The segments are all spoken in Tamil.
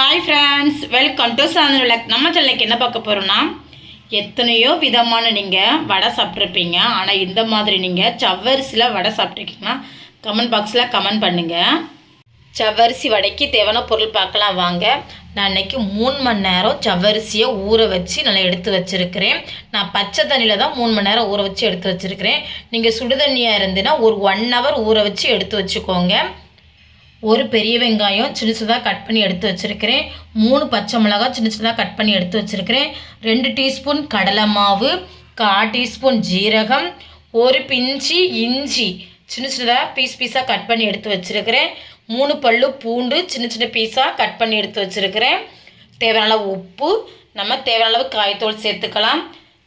ஹாய் ஃப்ரெண்ட்ஸ் வெல்கம் டு சாந்தன நம்ம சென்னைக்கு என்ன பார்க்க போகிறோம்னா எத்தனையோ விதமான நீங்கள் வடை சாப்பிட்ருப்பீங்க ஆனால் இந்த மாதிரி நீங்கள் சவ்வரிசியில் வடை சாப்பிட்ருக்கீங்கன்னா கமெண்ட் பாக்ஸில் கமெண்ட் பண்ணுங்கள் சவ்வரிசி வடைக்கு தேவையான பொருள் பார்க்கலாம் வாங்க. நான் இன்றைக்கி மூணு மணி நேரம் சவ்வரிசியை ஊற வச்சு நல்லா எடுத்து வச்சுருக்கிறேன். நான் பச்சை தண்ணியில் தான் மூணு மணி நேரம் ஊற வச்சு எடுத்து வச்சுருக்கிறேன். நீங்கள் சுடுதண்ணியாக இருந்துன்னா ஒரு ஒன் ஹவர் ஊற வச்சு எடுத்து வச்சுக்கோங்க. ஒரு பெரிய வெங்காயம் சின்ன சின்னதாக கட் பண்ணி எடுத்து வச்சுருக்கிறேன். மூணு பச்சை மிளகாய் சின்ன சின்னதாக கட் பண்ணி எடுத்து வச்சுருக்கிறேன். ரெண்டு டீஸ்பூன் கடலை மாவு கால் டீஸ்பூன் ஜீரகம் ஒரு பிஞ்சி இஞ்சி சின்ன சின்னதாக பீஸ் பீஸாக கட் பண்ணி எடுத்து வச்சுருக்கிறேன். மூணு பல்லு பூண்டு சின்ன சின்ன பீஸாக கட் பண்ணி எடுத்து வச்சுருக்கிறேன். தேவையான அளவு உப்பு நம்ம தேவையான அளவு காய்த்தூள் சேர்த்துக்கலாம்.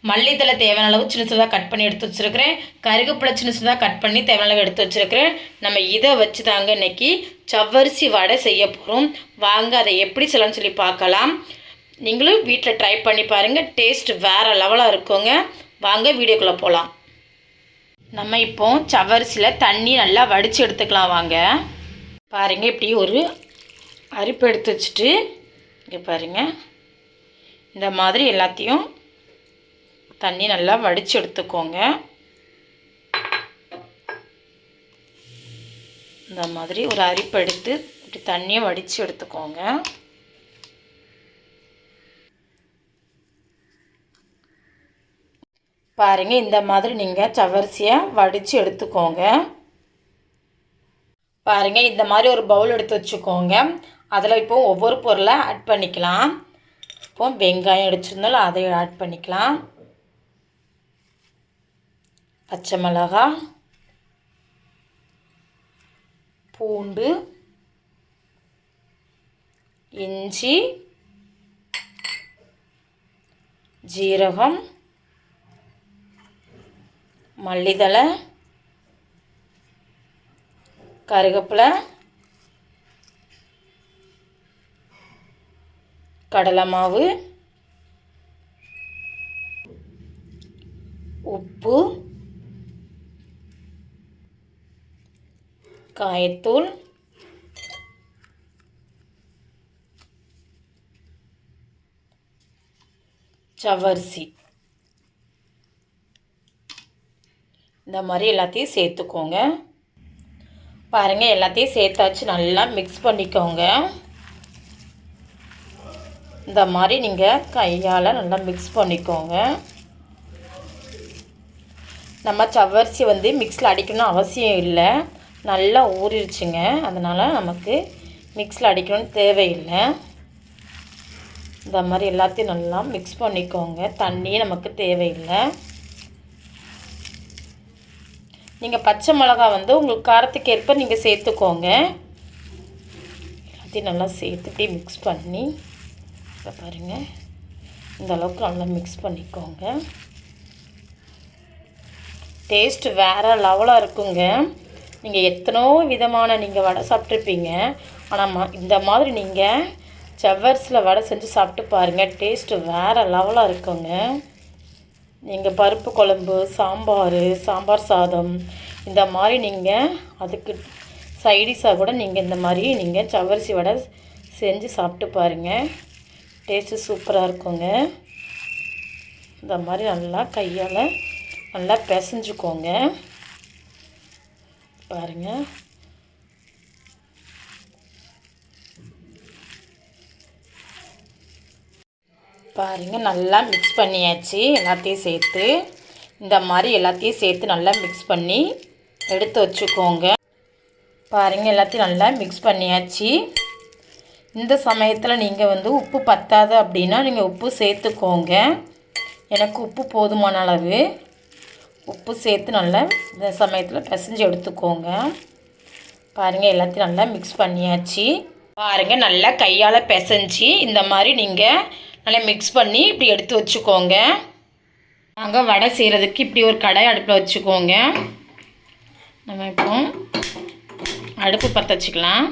மல்லித்தலை தேவையான அளவு சின்ன சின்னதாக கட் பண்ணி எடுத்து வச்சுருக்கிறேன். கருகப்பிலை சின்ன சின்னதாக கட் பண்ணி தேவையான அளவு எடுத்து வச்சுருக்கிறேன். நம்ம இதை வச்சு தாங்க இன்றைக்கி சவ்வரிசி வடை செய்ய போகிறோம் வாங்க அதை எப்படி செய்யலாம்னு சொல்லி பார்க்கலாம். நீங்களும் வீட்டில் ட்ரை பண்ணி பாருங்கள் டேஸ்ட் வேறு லெவலாக இருக்குங்க. வாங்க வீடியோக்குள்ளே போகலாம் நம்ம இப்போ சவ்வரிசியில் தண்ணி நல்லா வடித்து எடுத்துக்கலாம் வாங்க. பாருங்கள் இப்படி ஒரு அரிப்பு எடுத்து வச்சுட்டு இங்கே பாருங்கள் இந்த மாதிரி எல்லாத்தையும் தண்ணி நல்லா வடித்து எடுத்துக்கோங்க. இந்த மாதிரி ஒரு அரிப்பு எடுத்து இப்படி தண்ணியை வடித்து எடுத்துக்கோங்க. பாருங்கள் இந்த மாதிரி நீங்கள் சவரிசியை வடித்து எடுத்துக்கோங்க. பாருங்கள் இந்த மாதிரி ஒரு பவுல் எடுத்து வச்சுக்கோங்க. அதில் இப்போ ஒவ்வொரு பொருளை ஆட் பண்ணிக்கலாம். இப்போ வெங்காயம் அடிச்சிருந்தாலும் அதை ஆட் பண்ணிக்கலாம். பச்சை மிளகா பூண்டு இஞ்சி ஜீரகம் மல்லிதழை கருவேப்பிலை கடலை மாவு உப்பு காயத்தூள். சவரிசி. இந்த மாதிரி எல்லாத்தையும் சேர்த்துக்கோங்க. பாருங்கள் எல்லாத்தையும் சேர்த்தாச்சு. நல்லா மிக்ஸ் பண்ணிக்கோங்க. இந்த மாதிரி நீங்கள் கையால் நல்லா மிக்ஸ் பண்ணிக்கோங்க. நம்ம சவ்வரிசி வந்து மிக்ஸில் அடிக்கணும்னு அவசியம் இல்லை. நல்லா ஊறிடுச்சுங்க அதனால் நமக்கு மிக்ஸில் அடிக்கணும்னு தேவையில்லை. இந்த மாதிரி எல்லாத்தையும் நல்லா மிக்ஸ் பண்ணிக்கோங்க. தண்ணி நமக்கு தேவையில்லை. நீங்கள் பச்சை மிளகா வந்து உங்களுக்கு காரத்துக்கு ஏற்ப நீங்கள் சேர்த்துக்கோங்க. எல்லாத்தையும் நல்லா சேர்த்துட்டு மிக்ஸ் பண்ணி இப்போ பாருங்கள் இந்த அளவுக்கு நல்லா மிக்ஸ் பண்ணிக்கோங்க. டேஸ்ட் வேறு லெவலாக இருக்குங்க. நீங்கள் எத்தனோ விதமான நீங்கள் வடை சாப்பிட்ருப்பீங்க ஆனால் ம இந்த மாதிரி நீங்கள் செவ்வரிசியில் வடை செஞ்சு சாப்பிட்டு பாருங்கள் டேஸ்ட்டு வேறு லெவலாக இருக்குங்க. நீங்கள் பருப்பு குழம்பு சாம்பார் சாம்பார் சாதம் இந்த மாதிரி நீங்கள் அதுக்கு சைடிஷாக கூட நீங்கள் இந்த மாதிரி நீங்கள் சவரிசி வடை செஞ்சு சாப்பிட்டு பாருங்கள் டேஸ்ட்டு சூப்பராக இருக்குங்க. இந்த மாதிரி நல்லா கையால் நல்லா பிசைஞ்சுக்கோங்க. பாருங்கள் பாருங்கள் நல்லா மிக்ஸ் பண்ணியாச்சு எல்லாத்தையும் சேர்த்து. இந்த மாதிரி எல்லாத்தையும் சேர்த்து நல்லா மிக்ஸ் பண்ணி எடுத்து வச்சுக்கோங்க. பாருங்கள் எல்லாத்தையும் நல்லா மிக்ஸ் பண்ணியாச்சு. இந்த சமயத்தில் நீங்கள் வந்து உப்பு பத்தாது அப்படின்னா நீங்கள் உப்பு சேர்த்துக்கோங்க. எனக்கு உப்பு போதுமான அளவு. உப்பு சேர்த்து நல்லா இந்த சமயத்தில் பிசைஞ்சு எடுத்துக்கோங்க. பாருங்கள் எல்லாத்தையும் நல்லா மிக்ஸ் பண்ணியாச்சு. பாருங்கள் நல்லா கையால் பிசைஞ்சு இந்த மாதிரி நீங்கள் நல்லா மிக்ஸ் பண்ணி இப்படி எடுத்து வச்சுக்கோங்க. நாங்கள் வடை செய்கிறதுக்கு இப்படி ஒரு கடை அடுப்பில் வச்சுக்கோங்க. நம்ம இப்போ அடுப்பு பற்ற வச்சுக்கலாம்.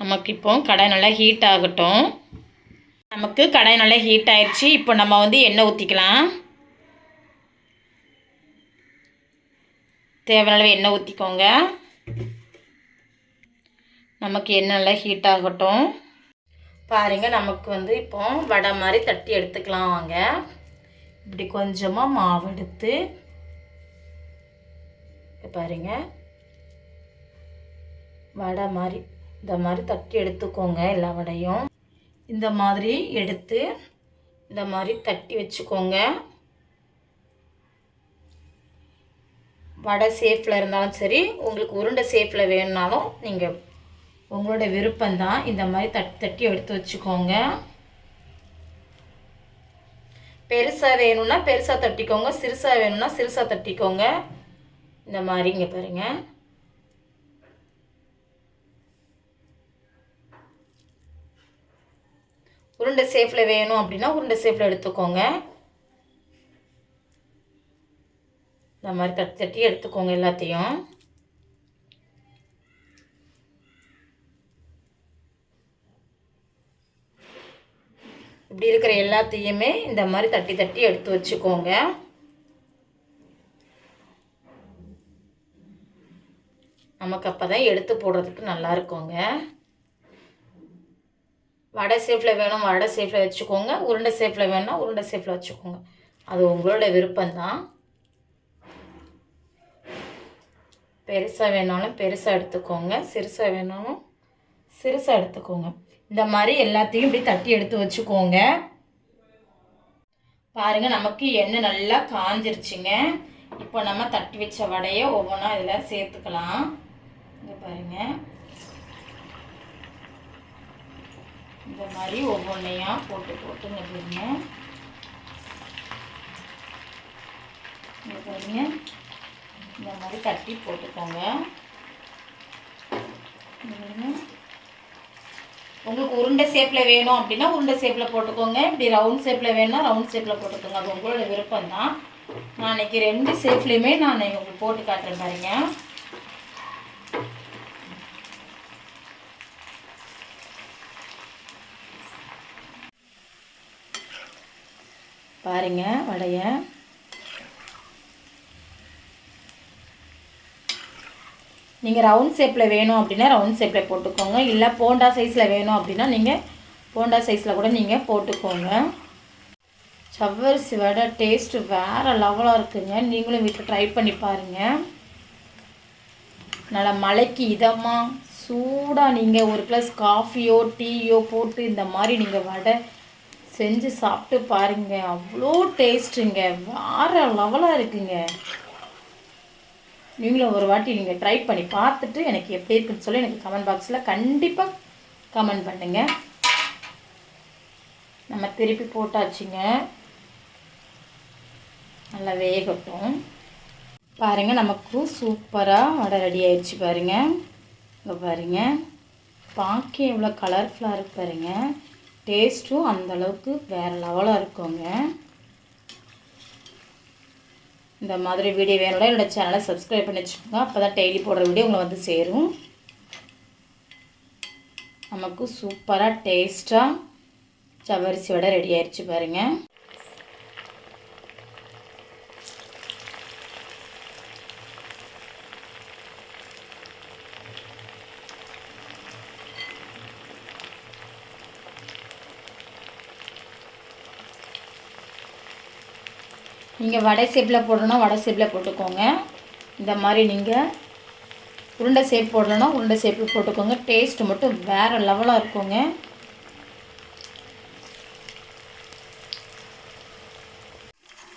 நமக்கு இப்போ கடை நல்லா ஹீட் ஆகட்டும். நமக்கு கடை நல்லா ஹீட் ஆயிடுச்சு இப்போ நம்ம வந்து எண்ணெய் ஊற்றிக்கலாம் தேவையான எண்ணெய் ஊற்றிக்கோங்க நமக்கு எண்ணெய் ஹீட் ஆகட்டும். பாருங்க நமக்கு வந்து இப்போ வடை மாதிரி தட்டி எடுத்துக்கலாம் வாங்க. இப்படி கொஞ்சமாக மாவு எடுத்து பாருங்க. வடை மாதிரி இந்த மாதிரி தட்டி எடுத்துக்கோங்க எல்லா வடையும். இந்த மாதிரி எடுத்து இந்த மாதிரி தட்டி வச்சுக்கோங்க. வடை சேஃபில் இருந்தாலும் சரி உங்களுக்கு உருண்டை சேஃபில் வேணும்னாலும் நீங்கள் உங்களோட விருப்பம்தான் இந்த மாதிரி தட்டி தட்டி எடுத்து வச்சுக்கோங்க. பெருசாக வேணும்னா பெருசாக தட்டிக்கோங்க சிறுசாக வேணும்னா சிறுசாக தட்டிக்கோங்க. இந்த மாதிரி இங்கே பாருங்க. உருண்டை சேஃபில் வேணும் அப்படின்னா உருண்டை சேஃபில் எடுத்துக்கோங்க இந்த மாதிரி தட்டி தட்டி எடுத்துக்கோங்க எல்லாத்தையும். இப்படி இருக்கிற எல்லாத்தையுமே இந்த மாதிரி தட்டி தட்டி எடுத்து வச்சுக்கோங்க. நமக்கு அப்போ தான் எடுத்து போடுறதுக்கு நல்லா இருக்குங்க. வடை சேஃபில் வேணும் வடை சேஃபில் வச்சுக்கோங்க. உருண்டை சேஃபில் வேணும்னா உருண்டை சேஃபில் வச்சுக்கோங்க. அது உங்களோட விருப்பம்தான். பெருசாக வேணாலும் பெருசாக எடுத்துக்கோங்க. சிறுசாக வேணாலும் சிறுசாக எடுத்துக்கோங்க. இந்த மாதிரி எல்லாத்தையும் இப்படி தட்டி எடுத்து வச்சுக்கோங்க. பாருங்க நமக்கு எண்ணெய் நல்லா காஞ்சிருச்சுங்க. இப்போ நம்ம தட்டி வச்ச வடையை ஒவ்வொன்றா இதில் சேர்த்துக்கலாம். இங்கே பாருங்கள் இந்த மாதிரி ஒவ்வொன்றையா போட்டு போட்டுங்க நிற்கிறீங்க இங்கே பாருங்க. இந்த மாதிரி தட்டி போட்டுக்கோங்க. உங்களுக்கு உருண்டை ஷேப்பில் வேணும் அப்படின்னா உருண்டை ஷேப்பில் போட்டுக்கோங்க. இப்படி ரவுண்ட் ஷேப்பில் வேணும்னா ரவுண்ட் ஷேப்பில் போட்டுக்கோங்க. அது உங்களோட விருப்பம் தான் நான் இன்னைக்கு ரெண்டு ஷேப்லேயுமே நான் உங்களுக்கு போட்டு காட்டுறேன் பாருங்க. பாருங்க வடையை. நீங்கள் ரவுண்ட் ஷேப்பில் வேணும் அப்படின்னா ரவுண்ட் ஷேப்பில் போட்டுக்கோங்க. இல்லை போண்டா சைஸில் வேணும் அப்படின்னா நீங்கள் போண்டா சைஸில் கூட நீங்கள் போட்டுக்கோங்க. சவ்வரிசி வடை டேஸ்ட்டு வேறு லெவலாக இருக்குங்க. நீங்களும் வீட்டில் ட்ரை பண்ணி பாருங்கள் நல்லா மலைக்கு இதமாக சூடாக நீங்கள் ஒரு கிளாஸ் காஃபியோ டீயோ போட்டு இந்த மாதிரி நீங்கள் வடை செஞ்சு சாப்பிட்டு பாருங்கள் அவ்வளோ டேஸ்ட்டுங்க வேறு லெவலாக இருக்குங்க. நீங்களும் ஒரு வாட்டி நீங்கள் ட்ரை பண்ணி பார்த்துட்டு எனக்கு எப்படி இருக்குன்னு சொல்லி எனக்கு கமெண்ட் பாக்ஸில் கண்டிப்பாக கமெண்ட் பண்ணுங்க. நம்ம திருப்பி போட்டாச்சுங்க. நல்லா வேகட்டும். பாருங்கள் நமக்கு சூப்பராக வடை ரெடி ஆயிடுச்சு பாருங்க. இங்கே பாருங்கள் பார்க்க எவ்வளோ கலர்ஃபுல்லாக இருக்கு பாருங்க. டேஸ்ட்டும் அந்தளவுக்கு வேறு லெவலாக இருக்குங்க. இந்த மாதிரி வீடியோ வேணும்னா என்னோடய சேனலை சப்ஸ்கிரைப் பண்ணி வச்சுக்கோங்க. அப்போ தான் டெய்லி போடுற வீடியோ உங்களை வந்து சேரும். நமக்கு சூப்பராக டேஸ்ட்டாக சவரிசி வடை ரெடி ஆயிடுச்சு பாருங்கள் நீங்கள் வடை சேப்பில் போடணும்னா வடை சேப்பில் போட்டுக்கோங்க. இந்த மாதிரி நீங்கள் உருண்டை ஷேப் போடணும்னா உருண்டை ஷேப்பில் போட்டுக்கோங்க. டேஸ்ட் மட்டும் வேறு லெவலாக இருக்குங்க.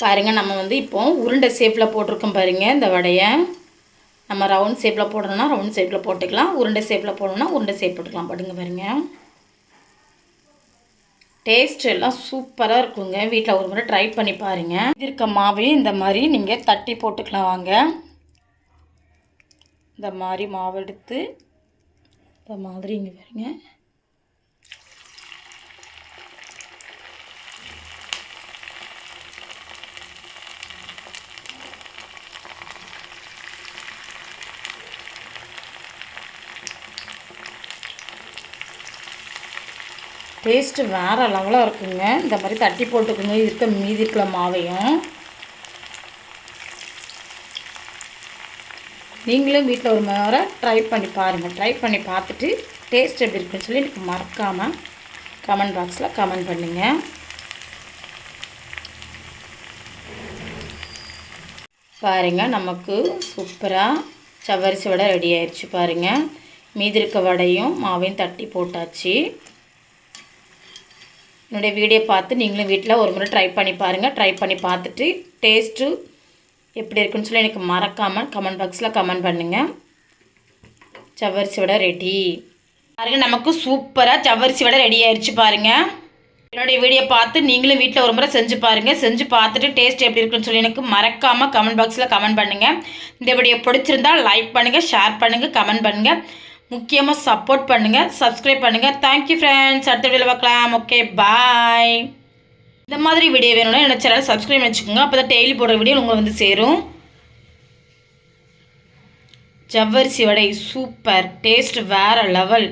பாருங்கள் நம்ம வந்து இப்போ உருண்டை ஷேப்பில் போட்டிருக்கோம் பாருங்கள் இந்த வடையை. நம்ம ரவுண்ட் ஷேப்பில் போடணும்னா ரவுண்ட் ஷேப்பில் போட்டுக்கலாம். உருண்டை ஷேப்பில் போடணும்னா உருண்டை ஷேப் போட்டுக்கலாம். பாருங்க பாருங்கள் டேஸ்ட் எல்லாம் சூப்பராக இருக்குங்க. வீட்டில் ஒரு முறை ட்ரை பண்ணி பாருங்கள் இருக்க மாவையும் இந்த மாதிரி நீங்கள் தட்டி போட்டுக்கலாம் வாங்க. இந்த மாதிரி மாவு எடுத்து இந்த மாதிரி இங்கே பாருங்க. டேஸ்ட்டு வேறு லெவலாக இருக்குங்க. இந்த மாதிரி தட்டி போட்டுக்கோங்க. இருக்க மீதி இருக்கிற மாவையும். நீங்களும் வீட்டில் ஒரு முறை ட்ரை பண்ணி பாருங்கள் ட்ரை பண்ணி பார்த்துட்டு டேஸ்ட் எப்படி இருக்குன்னு சொல்லி எனக்கு மறக்காமல் கமெண்ட் பாக்ஸில் கமெண்ட் பண்ணுங்கள் பாருங்கள் நமக்கு சூப்பராக சவரிசி வடை ரெடி ஆயிடுச்சு பாருங்கள் மீதி இருக்க வடையும் மாவையும் தட்டி போட்டாச்சு. என்னுடைய வீடியோ பார்த்து நீங்களும் வீட்டில் ஒரு முறை ட்ரை பண்ணி பாருங்கள் ட்ரை பண்ணி பார்த்துட்டு டேஸ்ட்டு எப்படி இருக்குன்னு சொல்லி எனக்கு மறக்காமல் கமெண்ட் பாக்ஸில் கமெண்ட் பண்ணுங்கள் சவ்வரிசி வடை ரெடி பாருங்கள் நமக்கு சூப்பராக சவ்வரிசி வடை ரெடி ஆயிடுச்சு பாருங்கள் என்னுடைய வீடியோ பார்த்து நீங்களும் வீட்டில் ஒரு முறை செஞ்சு பாருங்கள் செஞ்சு பார்த்துட்டு டேஸ்ட் எப்படி இருக்குன்னு சொல்லி எனக்கு மறக்காமல் கமெண்ட் பாக்ஸில் கமெண்ட் பண்ணுங்கள் இந்த வீடியோ பிடிச்சிருந்தா லைக் பண்ணுங்கள் ஷேர் பண்ணுங்கள் கமெண்ட் பண்ணுங்கள் முக்கியமாக சப்போர்ட் பண்ணுங்கள் சப்ஸ்கிரைப் பண்ணுங்கள் தேங்க்யூ ஃப்ரெண்ட்ஸ் அடுத்த வீடியோவில் பார்க்கலாம். ஓகே பாய் இந்த மாதிரி வீடியோ வேணும்னா என்ன சேனல் சப்ஸ்கிரைப் வச்சுக்கோங்க. அப்போ தான் டெய்லி போடுற வீடியோ உங்களுக்கு வந்து சேரும். ஜவ்வரிசி வடை சூப்பர் டேஸ்ட் வேறு லெவல்